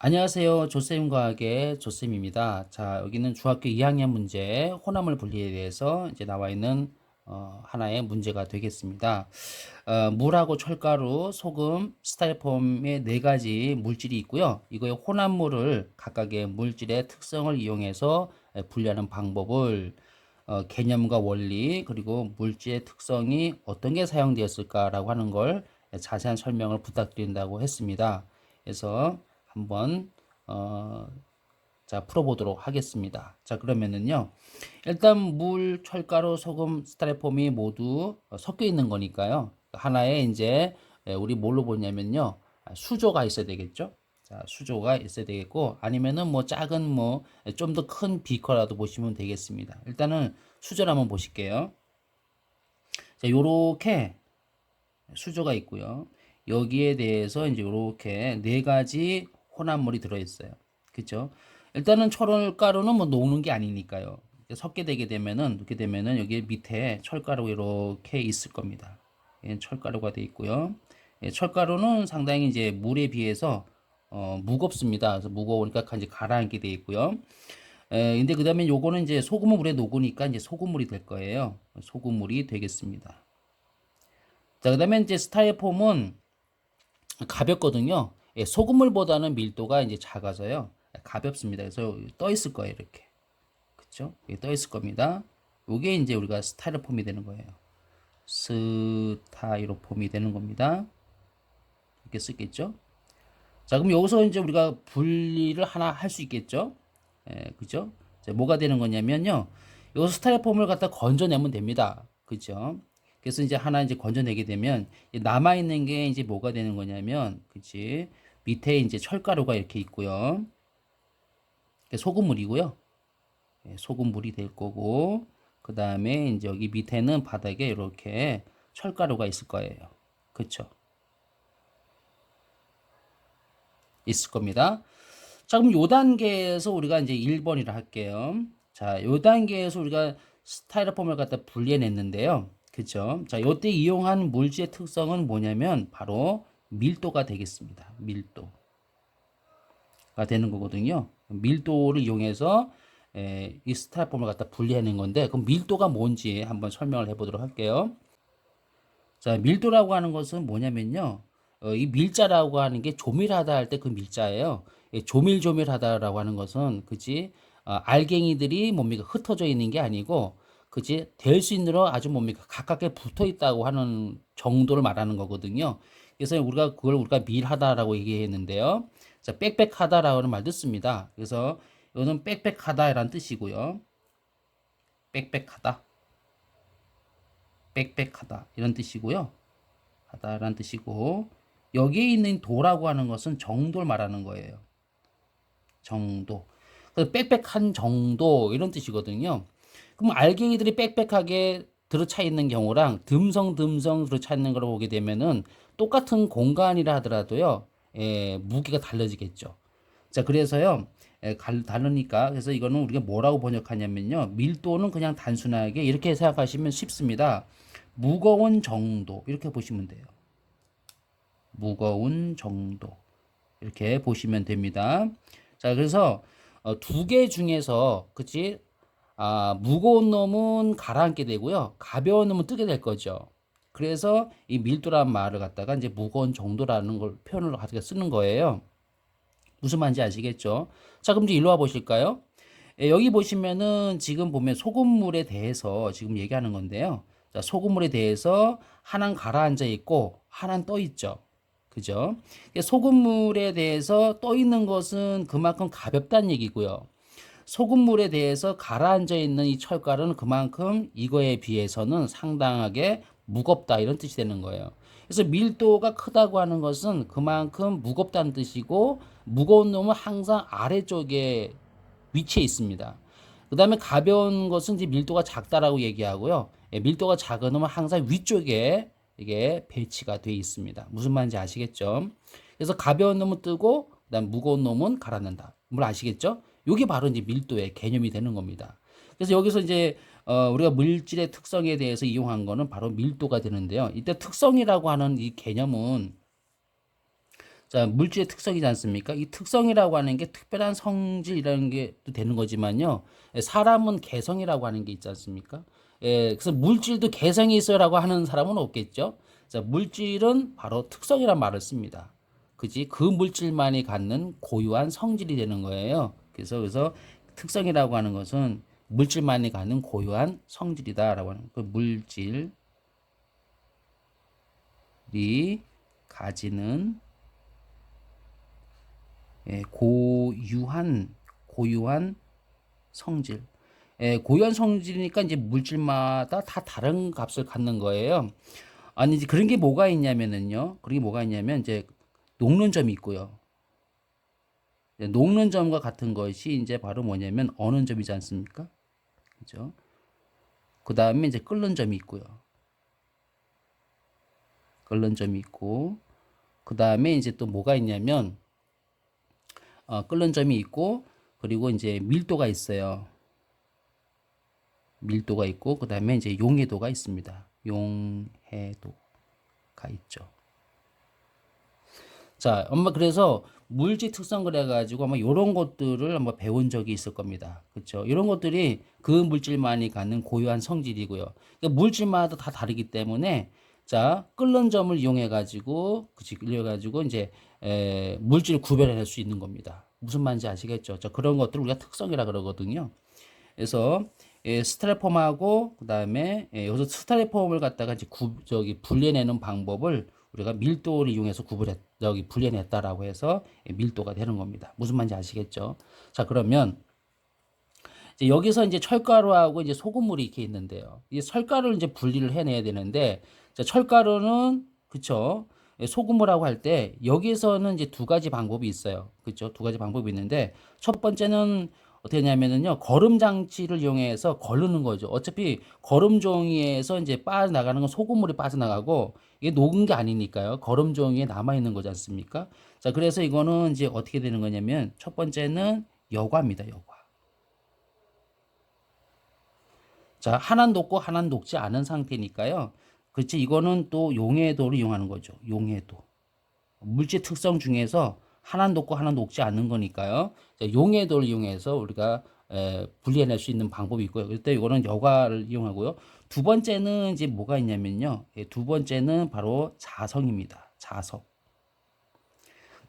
안녕하세요. 조쌤 과학의 조쌤입니다. 자, 여기는 중학교 2학년 문제 혼합물 분리에 대해서 이제 나와 있는 어, 하나의 문제가 되겠습니다. 어, 물하고 철가루, 소금, 스타일폼의 네 가지 물질이 있고요. 이거의 혼합물을 각각의 물질의 특성을 이용해서 에, 분리하는 방법을 어, 개념과 원리 그리고 물질의 특성이 어떤 게 사용되었을까라고 하는 걸 자세한 설명을 부탁드린다고 했습니다. 그래서 한번 어, 자 풀어보도록 하겠습니다. 자 그러면은요 일단 물, 철가루, 소금, 스타레폼이 모두 섞여 있는 거니까요 하나에 이제 우리 뭘로 보냐면요 수조가 있어야 되겠죠. 자 수조가 있어야 되겠고 아니면은 뭐 작은 뭐 좀 더 큰 비커라도 보시면 되겠습니다. 일단은 수조를 한번 보실게요. 자 요렇게 수조가 있고요. 여기에 대해서 이제 이렇게 네 가지 혼합물이 들어있어요. 그죠? 일단은 철가루는 뭐 녹는 게 아니니까요. 섞게 되게 되면은 이렇게 되면은 여기 밑에 철가루 이렇게 있을 겁니다. 예, 철가루가 돼 있고요. 예, 철가루는 상당히 이제 물에 비해서 어, 무겁습니다. 그래서 무거우니까 이제 가라앉게 돼 있고요. 에, 근데 그 다음에 요거는 이제 소금을 물에 녹으니까 이제 소금물이 될 거예요. 소금물이 되겠습니다. 자, 그 다음에 이제 스타일폼은 가볍거든요. 예, 소금물보다는 밀도가 이제 작아서요. 가볍습니다. 그래서 떠 있을 거예요. 이렇게. 그쵸? 떠 있을 겁니다. 요게 이제 우리가 스타일로폼이 되는 거예요. 스타이로폼이 되는 겁니다. 이렇게 쓰겠죠? 자, 그럼 여기서 이제 우리가 분리를 하나 할 수 있겠죠? 예, 그죠? 자, 뭐가 되는 거냐면요. 여기서 스타일로폼을 갖다 건져내면 됩니다. 그죠? 그래서 이제 하나 이제 건져내게 되면 남아 있는 게 이제 뭐가 되는 거냐면, 그치? 밑에 이제 철가루가 이렇게 있고요. 소금물이고요. 예, 소금물이 될 거고, 그 다음에 이제 여기 밑에는 바닥에 이렇게 철가루가 있을 거예요. 그쵸? 있을 겁니다. 자, 그럼 요 단계에서 우리가 이제 1번이라 할게요. 자, 요 단계에서 우리가 스타일로폼을 갖다 분리해냈는데요. 그쵸? 자, 요때 이용한 물질의 특성은 뭐냐면 바로 밀도가 되겠습니다. 밀도가 되는 거거든요. 밀도를 이용해서 에, 이 스타일폼을 갖다 분리하는 건데 그럼 밀도가 뭔지 한번 설명을 해보도록 할게요. 자, 밀도라고 하는 것은 뭐냐면요. 어, 이 밀자라고 하는 게 조밀하다 할 때 그 밀자예요. 예, 조밀조밀하다라고 하는 것은 그지 어, 알갱이들이 뭡니까 흩어져 있는 게 아니고 그지 될 수 있는 아주 뭡니까 가깝게 붙어 있다고 하는 정도를 말하는 거거든요. 그래서 우리가 그걸 우리가 밀하다라고 얘기했는데요. 자, 빽빽하다라는 말 듣습니다. 그래서 이거는 빽빽하다라는 뜻이고요. 빽빽하다. 빽빽하다 이런 뜻이고요. 하다라는 뜻이고 여기에 있는 도라고 하는 것은 정도를 말하는 거예요. 정도. 빽빽한 정도 이런 뜻이거든요. 그럼 알갱이들이 빽빽하게 들어차 있는 경우랑 듬성듬성 들어차 있는 걸 보게 되면은 똑같은 공간이라 하더라도요, 예, 무게가 달라지겠죠. 자, 그래서요, 예, 다르니까, 그래서 이거는 우리가 뭐라고 번역하냐면요, 밀도는 그냥 단순하게 이렇게 생각하시면 쉽습니다. 무거운 정도, 이렇게 보시면 돼요. 무거운 정도. 이렇게 보시면 됩니다. 자, 그래서 어, 두 개 중에서, 그치? 아, 무거운 놈은 가라앉게 되고요. 가벼운 놈은 뜨게 될 거죠. 그래서 이 밀도라는 말을 갖다가 이제 무거운 정도라는 걸 표현을 가지고 쓰는 거예요. 무슨 말인지 아시겠죠? 자, 그럼 이제 일로 와 보실까요? 예, 여기 보시면은 지금 보면 소금물에 대해서 지금 얘기하는 건데요. 자, 소금물에 대해서 하나는 가라앉아 있고 하나는 떠 있죠. 그죠? 소금물에 대해서 떠 있는 것은 그만큼 가볍다는 얘기고요. 소금물에 대해서 가라앉아 있는 이 철가루는 그만큼 이거에 비해서는 상당하게 무겁다 이런 뜻이 되는 거예요. 그래서 밀도가 크다고 하는 것은 그만큼 무겁다는 뜻이고 무거운 놈은 항상 아래쪽에 위치해 있습니다. 그 다음에 가벼운 것은 이제 밀도가 작다라고 얘기하고요. 예, 밀도가 작은 놈은 항상 위쪽에 이게 배치가 되어 있습니다. 무슨 말인지 아시겠죠? 그래서 가벼운 놈은 뜨고 그다음 무거운 놈은 가라앉는다. 물 아시겠죠? 이게 바로 이제 밀도의 개념이 되는 겁니다. 그래서 여기서 이제 어, 우리가 물질의 특성에 대해서 이용한 거는 바로 밀도가 되는데요. 이때 특성이라고 하는 이 개념은 자, 물질의 특성이지 않습니까? 이 특성이라고 하는 게 특별한 성질이라는 게 또 되는 거지만요. 예, 사람은 개성이라고 하는 게 있지 않습니까? 예, 그래서 물질도 개성이 있어요라고 하는 사람은 없겠죠. 자, 물질은 바로 특성이란 말을 씁니다. 그지? 그 물질만이 갖는 고유한 성질이 되는 거예요. 그래서 그래서 특성이라고 하는 것은 물질만이 갖는 고유한 성질이다라고 하는 그 물질이 가지는 예, 고유한 고유한 성질. 예, 고유한 성질이니까 이제 물질마다 다 다른 값을 갖는 거예요. 아니 이제 그런 게 뭐가 있냐면은요. 그런 게 뭐가 있냐면 이제 녹는 점이 있고요. 이제 녹는 점과 같은 것이 이제 바로 뭐냐면 어는 점이지 않습니까? 그죠? 그 다음에 이제 끓는 점이 있고요. 끓는 점이 있고, 그 다음에 이제 또 뭐가 있냐면, 어, 끓는 점이 있고, 그리고 이제 밀도가 있어요. 밀도가 있고, 그 다음에 이제 용해도가 있습니다. 용해도가 있죠. 자, 엄마 그래서 물질 특성 그래가지고 아마 이런 것들을 한번 배운 적이 있을 겁니다. 그렇죠? 이런 것들이 그 물질만이 갖는 고유한 성질이고요. 그러니까 물질마다 다 다르기 때문에 자 끓는 점을 이용해 가지고 그치 이용해 가지고 이제 에, 물질을 구별해낼 수 있는 겁니다. 무슨 말인지 아시겠죠? 자 그런 것들 을 우리가 특성이라 그러거든요. 그래서 예, 스테레폼하고 그다음에 예, 여기서 스테레폼을 갖다가 이제 구, 저기 분리해내는 방법을 우리가 밀도를 이용해서 구분했 저기 분리해냈다라고 해서 예, 밀도가 되는 겁니다. 무슨 말인지 아시겠죠? 자 그러면 이제 여기서 이제 철가루하고 이제 소금물이 이렇게 있는데요. 이 철가루를 이제 분리를 해내야 되는데 자, 철가루는 그쵸? 예, 소금물하고 할 때 여기서는 이제 두 가지 방법이 있어요. 그쵸? 두 가지 방법이 있는데 첫 번째는 어떻게 하냐면은요 거름 장치를 이용해서 거르는 거죠. 어차피 거름 종이에서 이제 빠져나가는 건 소금물이 빠져나가고 이게 녹은 게 아니니까요. 거름 종이에 남아 있는 거지 않습니까? 자, 그래서 이거는 이제 어떻게 되는 거냐면 첫 번째는 여과입니다. 여과. 자, 하나는 녹고 하나는 녹지 않은 상태니까요. 그렇지 이거는 또 용해도를 이용하는 거죠. 용해도. 물질 특성 중에서 하나는 녹고 하나는 녹지 않는 거니까요. 자, 용해도를 이용해서 우리가 에, 분리해낼 수 있는 방법이 있고요. 그때 이거는 여과를 이용하고요. 두 번째는 이제 뭐가 있냐면요. 예, 두 번째는 바로 자성입니다. 자석.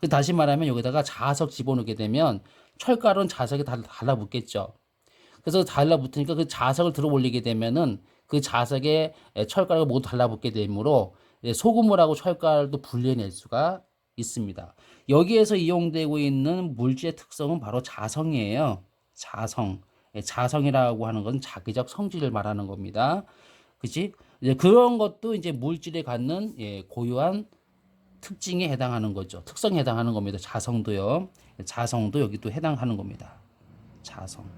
그 다시 말하면 여기다가 자석 집어넣게 되면 철가루는 자석에 다 달라붙겠죠. 그래서 달라붙으니까 그 자석을 들어 올리게 되면은 그 자석에 철가루가 모두 달라붙게 되므로 소금물하고 철가루도 분리해낼 수가 있습니다. 여기에서 이용되고 있는 물질의 특성은 바로 자성이에요. 자성. 예, 자성이라고 하는 건 자기적 성질을 말하는 겁니다. 그치? 이제 그런 것도 이제 물질에 갖는 예, 고유한 특징에 해당하는 거죠. 특성에 해당하는 겁니다. 자성도요. 자성도 여기도 해당하는 겁니다. 자성.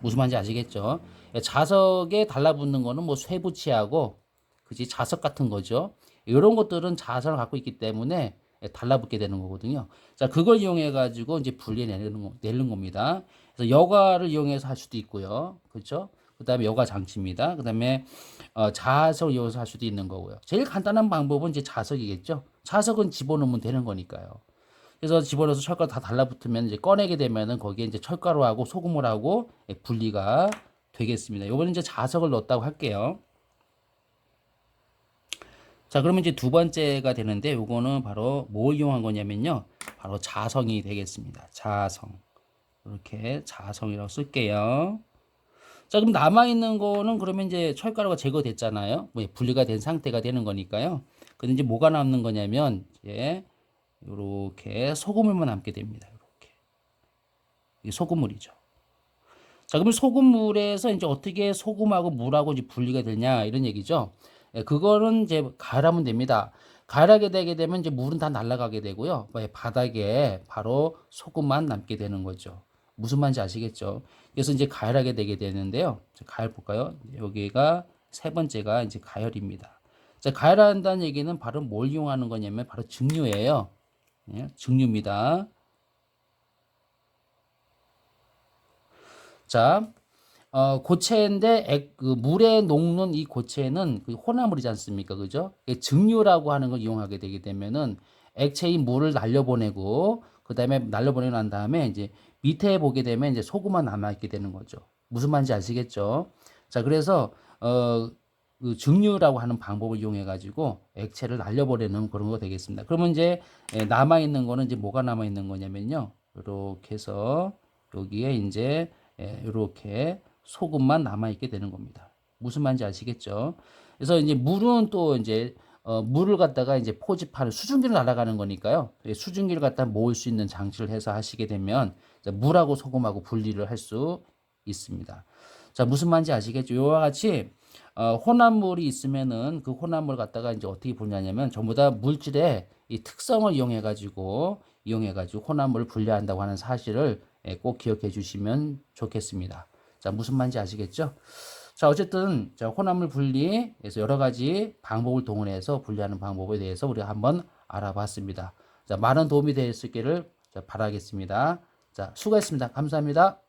무슨 말인지 아시겠죠? 예, 자석에 달라붙는 거는 뭐 쇠붙이하고 그지 자석 같은 거죠. 이런 것들은 자성을 갖고 있기 때문에 예, 달라붙게 되는 거거든요. 자, 그걸 이용해 가지고 이제 분리해내는 겁니다. 그래서 여과를 이용해서 할 수도 있고요. 그렇죠? 그다음에 여과 장치입니다. 그다음에 어, 자석을 이용해서 할 수도 있는 거고요. 제일 간단한 방법은 이제 자석이겠죠. 자석은 집어넣으면 되는 거니까요. 그래서 집어넣어서 철가루 다 달라붙으면 이제 꺼내게 되면은 거기에 이제 철가루하고 소금물하고 예, 분리가 되겠습니다. 요거는 이제 자석을 넣었다고 할게요. 자, 그러면 이제 두 번째가 되는데 요거는 바로 뭘 이용한 거냐면요. 바로 자성이 되겠습니다. 자성. 이렇게 자성이라고 쓸게요. 자, 그럼 남아있는 거는 그러면 이제 철가루가 제거됐잖아요. 뭐 분리가 된 상태가 되는 거니까요. 근데 이제 뭐가 남는 거냐면, 이제, 요렇게 소금물만 남게 됩니다. 이렇게. 이게 소금물이죠. 자, 그러면 소금물에서 이제 어떻게 소금하고 물하고 이제 분리가 되냐, 이런 얘기죠. 예, 그거는 이제 가열하면 됩니다. 가열하게 되게 되면 이제 물은 다 날아가게 되고요. 뭐 바닥에 바로 소금만 남게 되는 거죠. 무슨 말인지 아시겠죠? 그래서 이제 가열하게 되게 되는데요. 가열 볼까요? 여기가 세 번째가 이제 가열입니다. 자, 가열한다는 얘기는 바로 뭘 이용하는 거냐면 바로 증류예요. 예, 증류입니다. 자, 어, 고체인데 액, 그 물에 녹는 이 고체는 그 혼합물이지 않습니까? 그죠? 증류라고 하는 걸 이용하게 되게 되면은 액체인 물을 날려보내고 그 다음에 날려보내고 난 다음에 이제 밑에 보게 되면 이제 소금만 남아있게 되는 거죠. 무슨 말인지 아시겠죠? 자, 그래서 어, 그 증류라고 하는 방법을 이용해 가지고 액체를 날려버리는 그런 거 되겠습니다. 그러면 이제 예, 남아 있는 거는 이제 뭐가 남아 있는 거냐면요. 이렇게 해서 여기에 이제 이렇게 소금만 남아 있게 되는 겁니다. 무슨 말인지 아시겠죠? 그래서 이제 물은 또 이제 어, 물을 갖다가 이제 포집하는 수증기로 날아가는 거니까요. 이 수증기를 갖다 모을 수 있는 장치를 해서 하시게 되면 물하고 소금하고 분리를 할 수 있습니다. 자, 무슨 말인지 아시겠죠? 이와 같이 어, 혼합물이 있으면은 그 혼합물 갖다가 이제 어떻게 보냐면 전부 다 물질의 이 특성을 이용해 가지고 이용해 가지고 혼합물을 분리한다고 하는 사실을 예, 꼭 기억해 주시면 좋겠습니다. 자, 무슨 말인지 아시겠죠? 자, 어쨌든 자, 혼합물 분리에서 여러 가지 방법을 동원해서 분리하는 방법에 대해서 우리가 한번 알아봤습니다. 자, 많은 도움이 되었기를 자, 바라겠습니다. 자, 수고했습니다. 감사합니다.